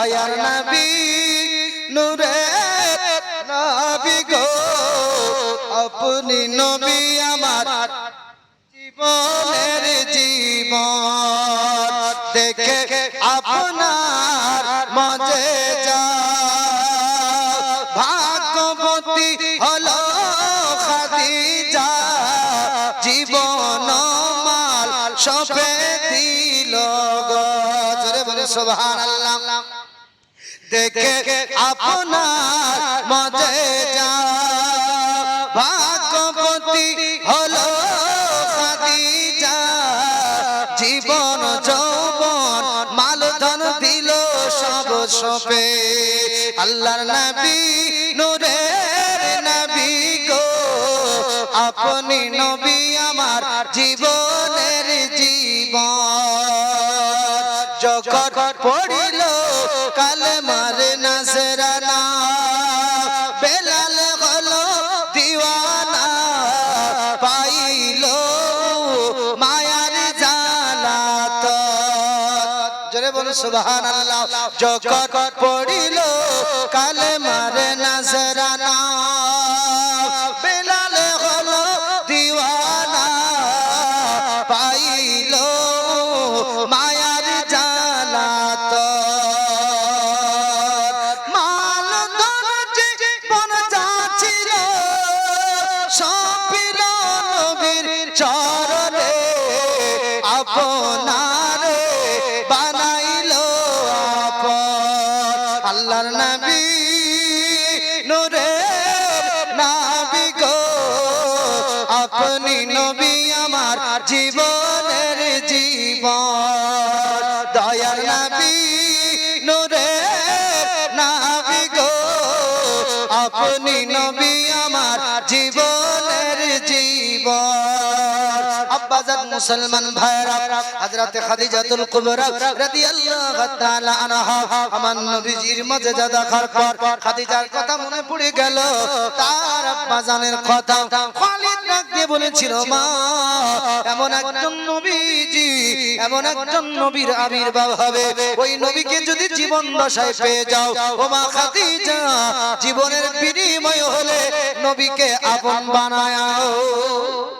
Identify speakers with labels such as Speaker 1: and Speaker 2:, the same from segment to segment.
Speaker 1: দয়ার নবী নূরে নবী গো। আপনি নবী আমার জীবনের জীবন। দেখে আপনার মজে যা ভাগ্যবতী হলো খাদিজা। জীবন মাল সবে দিল গো। জোরে বলে সুবহানাল্লাহ। দেখে আপনার মজে যা ভাগ্যবতী হলো খাদিজা। জীবন, যৌবন মাল ধন দিল সব সপে আল্লাহর নবী, নূরের নবী গো। আপনি নবী আমার জীবনের জীবন। পড়িল জোরে সুবহান আল্লাহ জগৎ পড়িল কালে মারে বেলাল আল্লাহর নবী, নূরে নাবি গো। আপনি নবী আমার জীবনের জীবন। দয়ার নবী, নূরে নাবি গো। আপনি নবী আমার জীবনের জীবন। আব্বাজান মুসলমান ভাইরা হযরত খাদিজাতুল কুবরা রাদিয়াল্লাহু তাআলা আনহা, আমার নবীজির মর্যাদা দেখার পর খাদিজার কথা মনে পড়ে গেল। তার আব্বাজানের কথা খালিদ দিয়ে বলেছিল, মা, এমন একজন নবীজি, এমন একজন নবীর আবির্ভাব হবে। ওই নবীকে যদি জীবন দশায় পেয়ে যাও, ও মা খাদিজা, জীবনের বিনিময় হলে নবীকে আপন বানায় নবীকে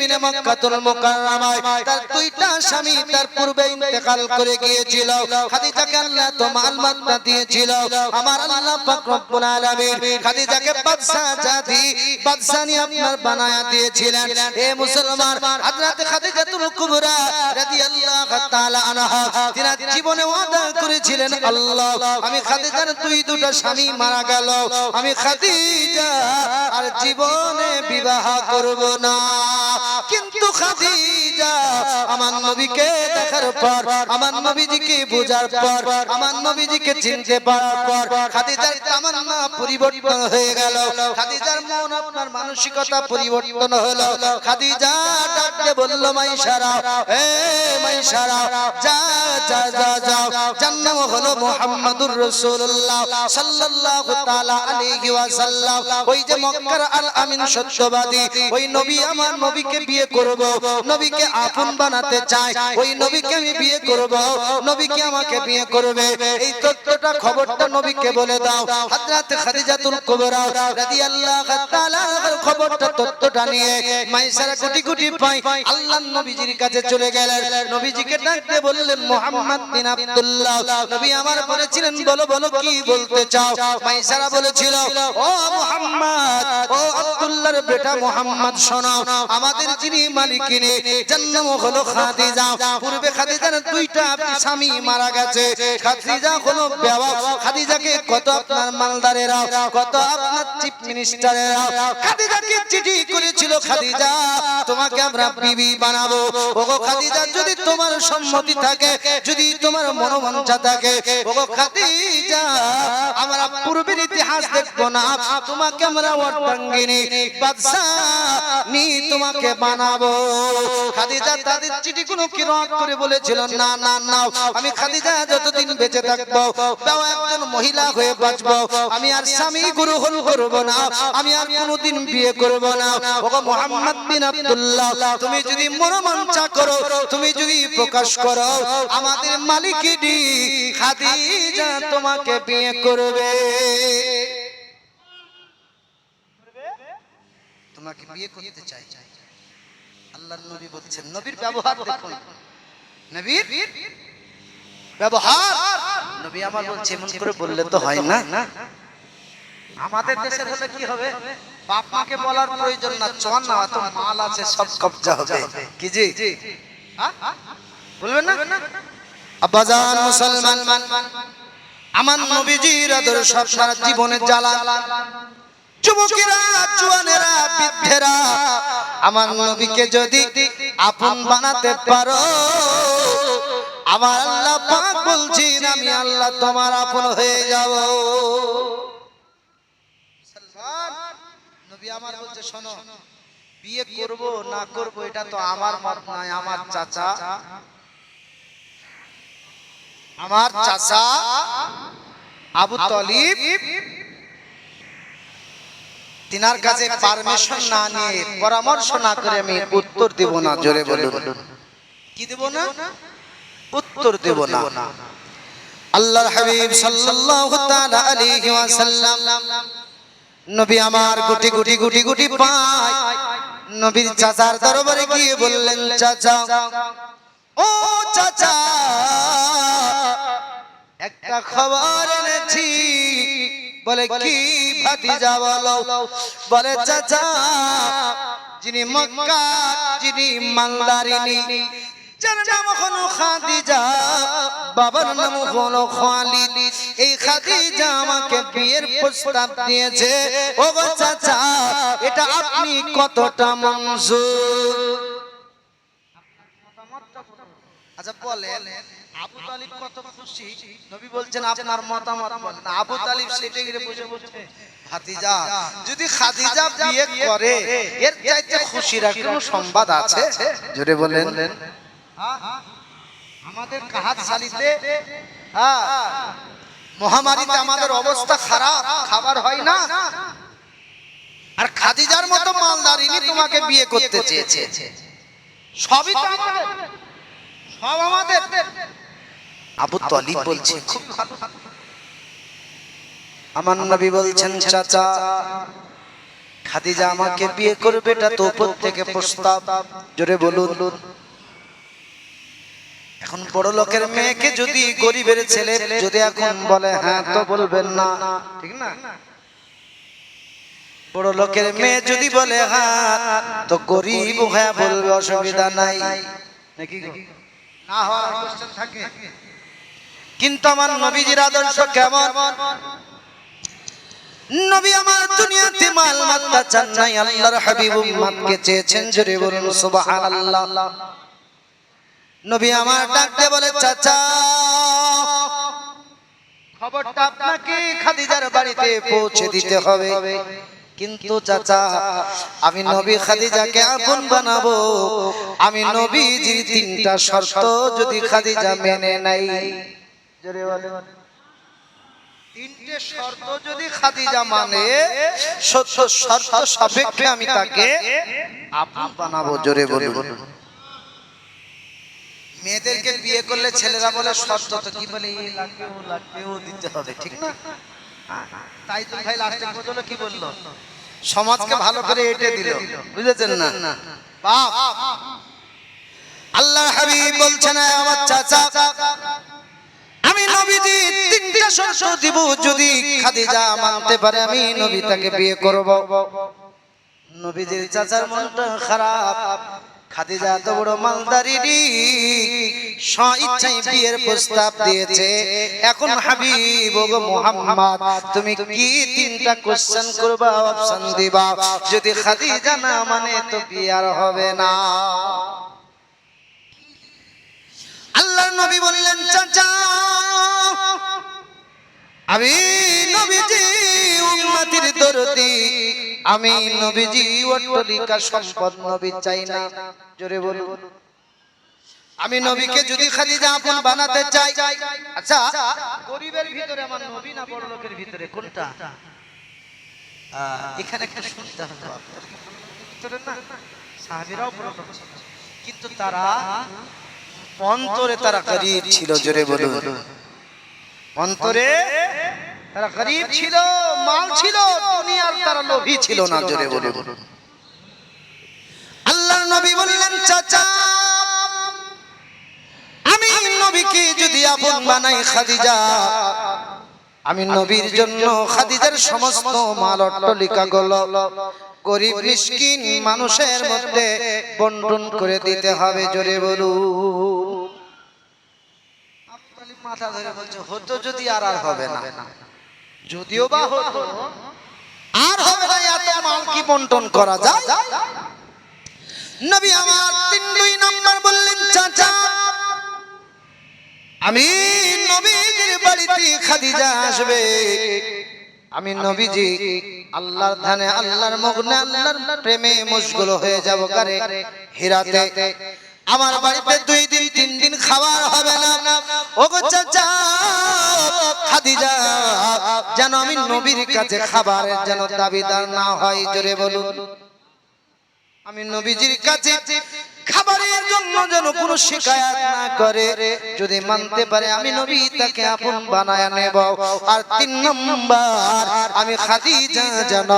Speaker 1: জমিনে মক্কাতুল মুকাররমায়। তার দুইটা স্বামী তার পূর্বে ইন্তেকাল করে গিয়েছিল। খাদিজাকে আল্লাহ তো মালমাত্তা দিয়েছিল। আমার আল্লাহ পাক রব্বুল আলামিন খাদিজাকে বাদশা জাতি বাদশানি আপনার বানায়া দিয়েছিলেন। এ মুসলমান, হযরত খাদিজাতুল কুবরা রাদিয়াল্লাহু তাআলা আনহা তিনি জীবনে ওয়াদা করেছিলেন, আল্লাহ, আমি খাদিজার দুই দুটো স্বামী মারা গেল। আমি খাদিজা আর জীবনে বিবাহ করব না। কিন্তু খাদিজা আমার নবীকে দেখার পর, আমার নবীজিকে বোঝার পর, আমার নবীজিকে চিনতে পারার পর, খাদিজার তামান্না পরিবর্তন হয়ে গেল। খাদিজার মন আপনার মানসিকতা পরিবর্তন হলো। খাদিজা ডাকতে বলল, মাইশারা, এ মাইশারা, যা যা যা যাও যার হলো মুহাম্মাদুর রাসূলুল্লাহ সাল্লাল্লাহু তাআলা আলাইহি ওয়াসাল্লাম। ওই যে মক্কার আল আমিন সত্যবাদী, ওই নবী আমার নবীকে বিয়ে করব, নবীকে আপন বানাতে চাই ওই নবীকে আমি বিয়ে করব। নবীকে আমাকে বিয়ে করবে। এই তথ্যটা খবরটা নবীকে বলে দাও। হযরত খাদিজাতুল কুবরা রাদিয়াল্লাহু তাআলা খবরটা, তথ্যটা নিয়ে মাইসারা কোটি কোটি পাই আল্লাহর নবীজির কাছে চলে গেলেন। নবীজিকে ডাকতে বললেন, মুহাম্মদ বিন আব্দুল্লাহ, নবী আমার বলেছিলেন বলো বলো, কি বলতে চাও? মাইসারা বলেছিল, ও মুহাম্মদ, ও আব্দুল্লাহর বেটা মুহাম্মদ, শোনো, আমাদের যিনি মালিকিনী যার নাম হলো খাদিজা, পূর্বে খাদিজার দুইটা স্বামী মারা গেছে। খাদিজা হলো বেওয়া খাদিজাকে কত আপনার মালদারেরা, কত আপনার চিফ মিনিস্টারেরা। খাদিজাকে চিঠি করেছিল, খাদিজা, তোমাকে আমরা বিবি বানাবো। ওগো খাদিজা, যদি তোমার সম্মতি থাকে, যদি তোমার মনোবাঞ্ছা থাকে, ওগো খাদিজা, আমরা পূর্বের ইতিহাস দেখব না। তোমাকে আমরা অর্ধাঙ্গিনী, বাদশাহ। নি তোমাকে বানাবো। খাদিজা তাদের চিঠি কোনো কিরত করে বলেছিল? না না না আমি খাদিজা যতদিন বেঁচে থাকব, তাও একজন মহিলা হয়ে বাঁচবো। আমি আর স্বামী গুরু হল করব না। আমি আর কোনোদিন বিয়ে করব না। ওগো মোহাম্মদ বিন আব্দুল্লাহ, তুমি যদি মনোমঞ্চা করো, তুমি যদি প্রকাশ করো, আমাদের মালিকিনি খাদিজা তোমাকে বিয়ে করবে। তোমাকে বিয়ে করতে চাই। আল্লাহর নবী বলছেন, নবীর ব্যবহার দেখুন। নবীর ব্যবহার। নবী আমার বলছে, এমন করে বললে তো হয় না। আমাদের দেশের হলে কি হবে? বাপ মাকে বলার প্রয়োজন না চন না তো মাল আছে, সব কবজা হবে। কি জি? বলবেন না? আব্বাজান মুসলমান, আমার নবীজির আদর্শ আপনার জীবনে জ্বালা যুবকেরা জোয়ানেরা বৃদ্ধেরা আমার নবীকে যদি আপন বানাতে পারো আমার আল্লাহ পাক বলছেন আমি আল্লাহ তোমার আপন হয়ে যাব। নবী আমার বলছে শোনো বিয়ে করব না করব এটা তো আমার মত নয় আমার চাচা। আমার চাচা আবু তলিব তিনার কাছে পারমিশন না নিয়ে পরামর্শ না করে আমি উত্তর দেব না জোরে বলুন। কি দেব না? উত্তর দেব না। আল্লাহর হাবিব সাল্লাল্লাহু তাআলা আলাইহি ওয়াসাল্লাম নবী আমার গুটি গুটি গুটি গুটি পায়। নবীর চাচার দরবারে গিয়ে বললেন চাচা ও চাচা একটা খবর এনেছি। বলে কি ভাতিজা বলো? বলে চাচা যিনি মক্কা যিনি মালদারিনী যার নাম হলো খাদিজা বাবার নাম হলো খালিদ। এই খাদিজা আমাকে বিয়ের প্রস্তাব দিয়েছে। ও চাচা এটা আপনি কতটা মঞ্জুর? আচ্ছা বলেন। আবু তালিব কত খুশি? নবী বলছেন আপনার মতামত বলেন। আবু তালিব সেটে গিয়ে বসে বসে ভাতিজা যদি খাদিজা বিয়ে করে এর চাইতে খুশির কোনো সংবাদ আছে? জোরে বলেন। আমাদের কাহাত সালিতে হ্যাঁ মহামারীতে আমাদের অবস্থা খারাপ খাবার হয় না। আর খাদিজার মতো মালদারিনী তোমাকে বিয়ে করতে চেয়েছে। সবই তো আমাদের সব আমাদের। আবু তালিব বলছে খুব ভালো। আমার নবী বলছেন চাচা খাদিজা আমাকে বিয়ে করবে এটা তো উপর থেকে প্রস্তাব। জোরে বলুন। এখন বড় লোকের মেয়েকে যদি গরিবের ছেলে যদি এখন বলে হ্যাঁ তো বলবেন না। ঠিক না? বড় লোকের মেয়ে যদি বলে হ্যাঁ তো গরিব হ্যাঁ বলবে অসুবিধা নাই। নাকি না হওয়ার থাকে। কিন্তু আমার নবীজির আদর্শ কেমন? নবী আমার দুনিয়াতে মাল মাত্তা চান নাই, আল্লাহর হাবিব উম্মতকে চেয়েছেন, জোরে বলুন, সুবহানাল্লাহ। নবী আমার ডাকতে বলে, চাচা, খবরটা আপনাকে খাদিজার বাড়িতে পৌঁছে দিতে হবে। কিন্তু চাচা, আমি নবী খাদিজাকে আপন বানাবো। আমি নবীজির তিনটা শর্ত যদি খাদিজা মেনে নাই জোরে বলেন। তিনটে শর্ত যদি খাদিজা মানে সত্য শর্ত সাপেক্ষে আমি তাকে আপন বানাবো জোরে বলুন। মেয়েদেরকে বিয়ে করলে ছেলেরা বলে শর্ত তো কি বলে? দিতে হবে ঠিক না? তাই তো ভাই লাস্টে কি বলল সমাজকে ভালো করে এটে দিল বুঝেছেন না? বাপ! আল্লাহ হাবিব বলছেন "এ আমার চাচা আমি নবীজি তিনটা শর্ত দিব, যদি খাদিজা মানতে পারে, আমি নবী তাকে বিয়ে করব। নবীজির চাচার মনটা খারাপ, খাদিজা এত বড় মালদারিনি স্ব ইচ্ছায় বিয়ের প্রস্তাব দিয়েছে। এখন হাবিব গো মোহাম্মদ, তুমি কি তিনটা কোশ্চেন করবা অপশন দিবা? যদি খাদিজা না মানে তো বিয়ে আর হবে না। আল্লাহর নবী বললেন, চাচা, আমি নবীজি, উম্মতির দরদি। আমি নবীজি, অট্টলিকা সম্পদ নবী চাই না। জোরে বলুন। আমি নবীকে যদি খাদিজা আপন বানাতে চাই আচ্ছা গরিবের ভিতরে আমার নবী না বড় লোকের ভিতরে, কোনটা? এখানে একটা শুনতে হবে। ভিতরে না, সাহাবীরাও বড় কিন্তু তারা অন্তরে তারা গরিব ছিল জোরে বলুন। অন্তরে তারা গরিব ছিল মাল ছিল দুনিয়ার তারা লোভী ছিল না জোরে বলুন। আল্লাহর নবী বললেন চাচা আমি নবীকে যদি আপন বানাই খাদিজা আমি নবীর জন্য খাদিজার সমস্ত মাল অট্টলিকা গল গরিব মিসকিন মানুষের মধ্যে বন্টন করে দিতে হবে জোরে বলুন। মাথা ধরে বলছে হতো যদি আর আর হবে না। যদিও বা হতো আর হবে না এত মাল কি বন্টন করা যায়? নবী আমার তিন দুই নাম্বার বললেন চাচা আমি নবীজির বাড়িতে খাদিজা আসবে। আমি নবীজি আল্লাহর ধানে আল্লাহর মগ্নে আল্লাহর প্রেমে মশগুল হয়ে যাব কারে? হীরাতে। আমার বাড়িতে দুই দিন, তিন দিন খাবার হবে না। ও গো চাচা, খাদিজা, যেন আমি নবীর কাছে খাবারের যেন দাবিদার না হয়, জোরে বলুন। আমি নবীজির কাছে খাবারের জন্য যেন কোনো শিকায়াত না করে, যদি মানতে পারে আমি নবী, তাকে আপন বানায় নেব। আর তিন নম্বর, আমি খাদিজা যেন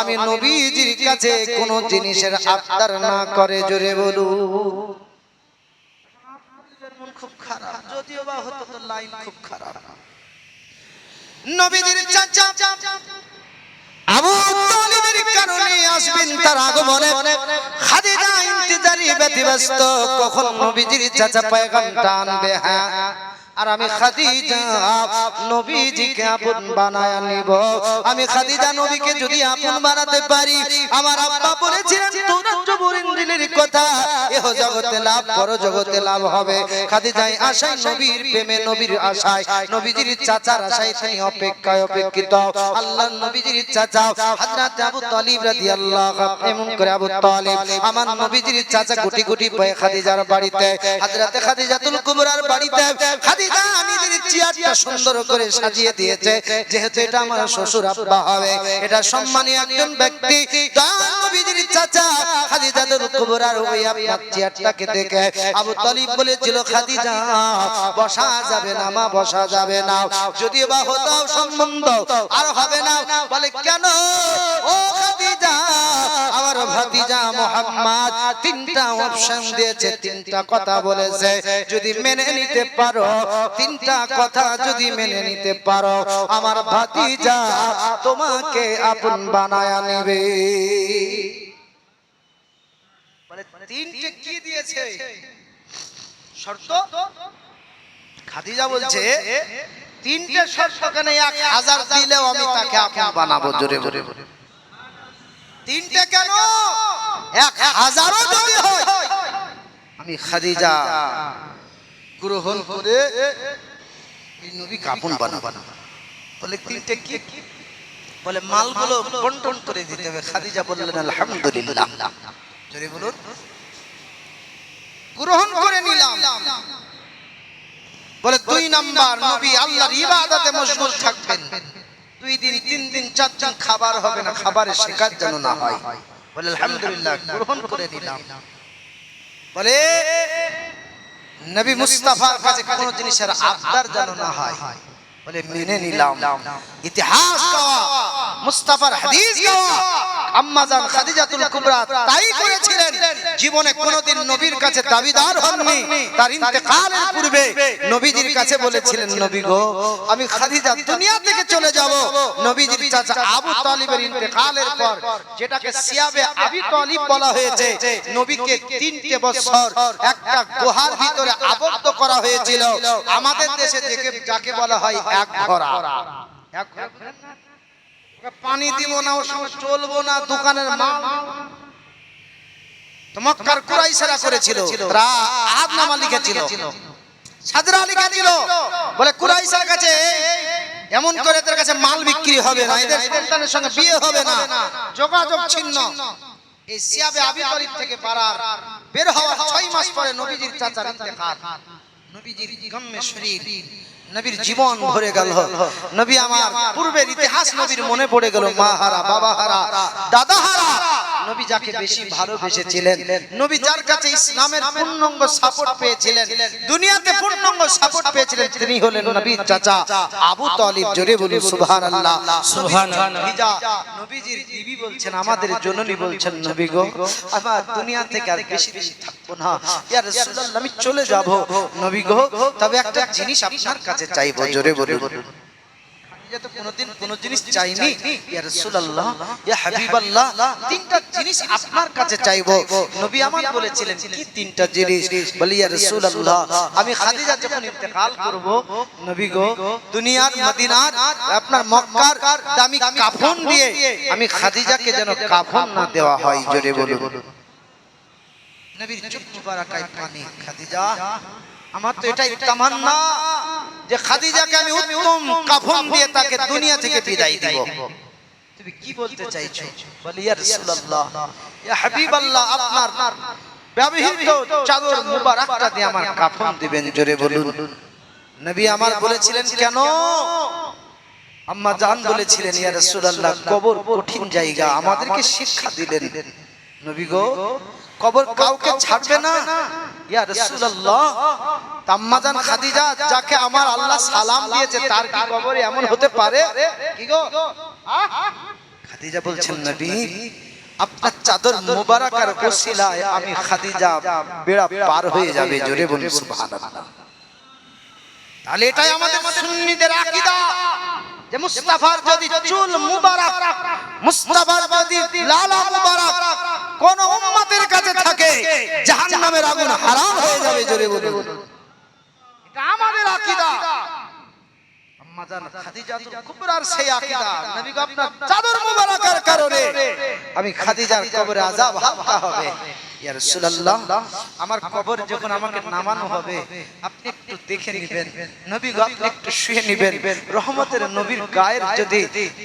Speaker 1: আমি নবীজির কাছে কোনো জিনিসের আবদার না করে, জোরে বলু খুব খারাপ। যদিও বা হতো, তো লাইন খুব খারাপ। নবীদের চাচা আবু তালিবের কারণে আসবেন তার আগমনে খাদিজা ইন্তেজারি ব্যতিব্যস্ত। কখন নবীজির চাচা পায়গামটা আনবে হ্যাঁ? আর আমি খাদিজা নবীজিকে আপন বানায় নিব আমি খাদিজা নবীকে যদি আপন বানাতে পারি আমার আব্বা বলেছিলেন তোরা জবরিন দিলের কথা এহ জগতে লাভ পর জগতে লাভ হবে। খাদিজাই আশায় নবীর প্রেমে নবীর আশায় নবীজির চাচার আশায় তিনি অপেক্ষায় অপেক্ষিত। আল্লাহ নবীজির চাচা হযরত আবু তালিব রাদিয়াল্লাহু এমন করে আবু তালিব আমার নবীজির চাচা গুটি গুটি পায়ে খাদিজার বাড়িতে হযরত খাদিজাতুল কুবরার বাড়িতে খাদিজা নিজের চেয়ারটা সুন্দর করে সাজিয়ে দিয়েছে। যেহেতু এটা আমার শ্বশুর আব্বা হবে। এটা সম্মানী একজন ব্যক্তি। নবীজির চাচা খাদিজাতুল কুবরার ওই আপনার চেয়ারটাকে দেখে আবু তালিব বলেছিল খাদিজা বসা যাবে না মা বসা যাবে না। যদিও বা হতো সম্বন্ধ আর হবে না। বলে কেন? ও আমার ভাতিজা মোহাম্মদ তিনটা অপশন দিয়েছে, তিনটা কথা বলেছে। যদি মেনে নিতে পারো, তিনটা কথা যদি মেনে নিতে পারো, আমার ভাতিজা তোমাকে আপন বানায় নেবে। তিনটে কি দিয়েছে? শর্ত? খাদিজা বলছে, তিনটে শর্ত কেন? এক হাজার দিলেও আমি তাকে আপন বানাবো, জোরে জোরে তিনটে কেন? এক হাজারও যদি হয়, আমি খাদিজা গ্রহণ করে নবী কাপন বানাবো। বলে, তিনটে কি? বলে, মালগুলো বন্টন করে দিতে হবে। খাদিজা বললেন, আলহামদুলিল্লাহ। জোরে বলুন। গ্রহণ করে নিলাম। বলে, দুই নাম্বার নবী আল্লাহর ইবাদতে মশগুল থাকবেন। দুই দিন, তিন দিন, চার দিন খাবার হবে না, খাবারের শিকার যেন না হয়। বলে, আলহামদুলিল্লাহ, গ্রহণ করে দিলাম বলে, নবী মুস্তাফার কাছে কোনো জিনিসের আবদার যেন না হয়। বলে, মেনে নিলাম। ইতিহাস গাওয়া, মুস্তাফার হাদিস গাওয়া আম্মাজান খাদিজাতুল কুবরা তাই করেছিলেন। জীবনে কোনোদিন নবীর কাছে দাবিদার হননি। তার ইন্তেকালের পূর্বে নবীজির কাছে বলেছিলেন, নবী গো, আমি খাদিজা দুনিয়া থেকে চলে যাব। নবীজির চাচা আবু তালিবের ইন্তেকালের পর যেটাকে সিয়াবে আবি তালিব বলা হয়েছে, নবীকে তিনটে বছর একটা গুহার ভিতরে আবদ্ধ করা হয়েছিল। আমাদের দেশে যাকে বলা হয় এক ঘোড়া। পানি দিব না ওর সঙ্গে চলবো না, দোকানের মাল। মক্কার কুরাইশরা করেছিল। তারা আদনামা লিখেছিল। সাদরা লিখেছিল। বলে কুরাইশার কাছে, এমন করে এদের কাছে মাল বিক্রি হবে না, এদের সন্তানের সঙ্গে বিয়ে হবে না, যোগাযোগ ছিন্ন। এই সিয়াবে আবি তালিব থেকে পারার বের হওয়ার ছয় মাস পরে নবীজির চাচার ইন্তেকাল। নবীজির গম্মে শরীর। নবীর জীবন ভরে গেল। নবী আমার পূর্বের ইতিহাস নবীর মনে পড়ে গেল, মা হারা, বাবা হারা, দাদা হারা নবী যাকে বেশি ভালোবেসেছিলেন নবী যার কাছে ইসলামের পূর্ণাঙ্গ সাপোর্ট পেয়েছিলেন দুনিয়াতে পূর্ণাঙ্গ সাপোর্ট পেয়েছিলেন তিনি হলেন নবীর চাচা। আবু তালিব জোরে বলুন সুবহানাল্লাহ। সুবহানাল্লাহ। ভিজা নবীজির বিবি বলছেন আমাদের জননী বলছেন নবী গো। আমার দুনিয়া থেকে আর বেশি দিন থাকব না। ইয়া রাসূলুল্লাহ আমি চলে যাব। নবী গো তবে একটা জিনিস আপনার কাছে চাইব জোরে বলুন। খাদিজা তো কোনোদিন কোনো জিনিস চাইনি। ইয়া রাসূলুল্লাহ ইয়া হাবিবাল্লাহ তিনটা জিনিস আপনার কাছে চাইব। নবী আমার বলেছিলেন কি তিনটা জিনিস? বলি ইয়া রাসূলুল্লাহ আমি খাদিজা যখন ইন্তেকাল করব নবী গো দুনিয়ার মদিনার আপনার মক্কার দামি কাফন দিয়ে আমি খাদিজাকে যেন কাফন না দেওয়া হয় জোরে বলুন। নবীর চোখ মুবারাকায় পানি খাদিজা। আমার তো এটাই তামান্না যে খাদিজাকে আমি উত্তম কাফন দিয়ে তাকে দুনিয়া থেকে বিদায় দিব। তুমি কি বলতে চাইছো? বলি ইয়া রাসূলুল্লাহ ইয়া হাবিবাল্লাহ আপনার ব্যবহৃত চাদর মুবারকটা দিয়ে আমার কাফন দিবেন জোরে বলুন। নবী আমার বলেছিলেন কেন? আম্মা জান বলেছিলেন ইয়া রাসূলুল্লাহ কবর কঠিন জায়গা আমাদেরকে শিক্ষা দিলেন। নবী গো কবর কাউকে ছাড়বে না? ইয়া রাসূলুল্লাহ, তাম্মাজান খাদিজা, যাকে আমার আল্লাহ সালাম দিয়েছে, তার কি কবরে এমন হতে পারে? কি গো? খাদিজা বলছেন, নবী, আপনার চাদর মুবারাকার ওসিলায় আমি খাদিজা বেড়া পার হয়ে যাবে, জোরে বলুন, সুবহানাল্লাহ। তাহলে এটাই আমাদের সুন্নিদের আকীদা, যে মুস্তাফার যদি চুল মুবারক, মুস্তাফার যদি লালা মুবারক, কোন উম্মতের কাছে থাকে জাহান্নামের আগুন হারাম হয়ে যাবে জোরে বলুন। এটা আমাদের আকীদা। আম্মাজান খাদিজাতুল কুবরার সেই আকীদা। নবী গো আপনার চাদর মুবারকের কারণে। আমি খাদিজার কবরে আযাব হালকা হবে। আমার কবর যখন আমাকে নামানো হবে আপনি একটু দেখে নেবেন। নবী আপনি একটু শুয়ে নেবেন। রহমতের নবীর গায়ের যদি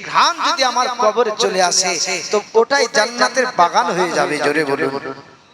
Speaker 1: ঘ্রাণ যদি আমার কবরে চলে আসে তো ওটাই জান্নাতের বাগান হয়ে যাবে। জোরে বলুন।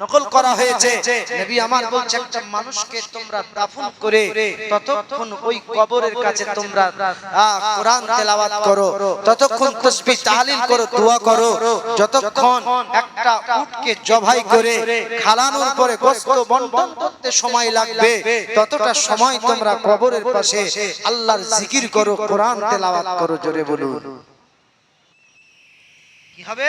Speaker 1: নকল করা হয়েছে। নবী আমার বলছে একটা মানুষকে তোমরা দাফন করে ততক্ষণ ওই কবরের কাছে তোমরা কোরআন তেলাওয়াত করো। ততক্ষণ তাসবিহ তাহলিল করো দোয়া করো। যতক্ষণ একটা উটকে জবাই করে খালানোর পরে গোশত বন্টন করতে সময় লাগবে ততটা সময় তোমরা কবরের পাশে আল্লাহর জিকির করো কোরআন তেলাওয়াত করো জোরে বলুন। কি হবে?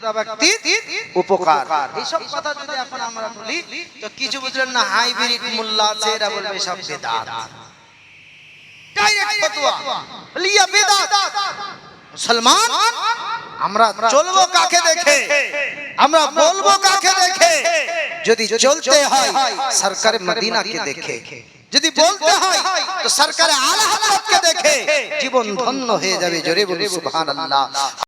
Speaker 1: মুর্দা ব্যক্তির উপকার। এইসব কথা যদি এখন আমরা বলি, তো কিছু বুঝলেন না, হাইব্রিড মোল্লা আছে, এরা বলবে সব বেদাত। ডাইরেক্ট ফতোয়া। লিয়া বেদাত। মুসলমান, আমরা চলবো কাকে দেখে? আমরা বলব কাকে দেখে? যদি চলতে হয়, সরকার মদিনাকে দেখে। যদি বলতে হয়, তো সরকার আলা দেখে। জীবন ধন্য হয়ে যাবে, জোরে বলি সুবহানাল্লাহ।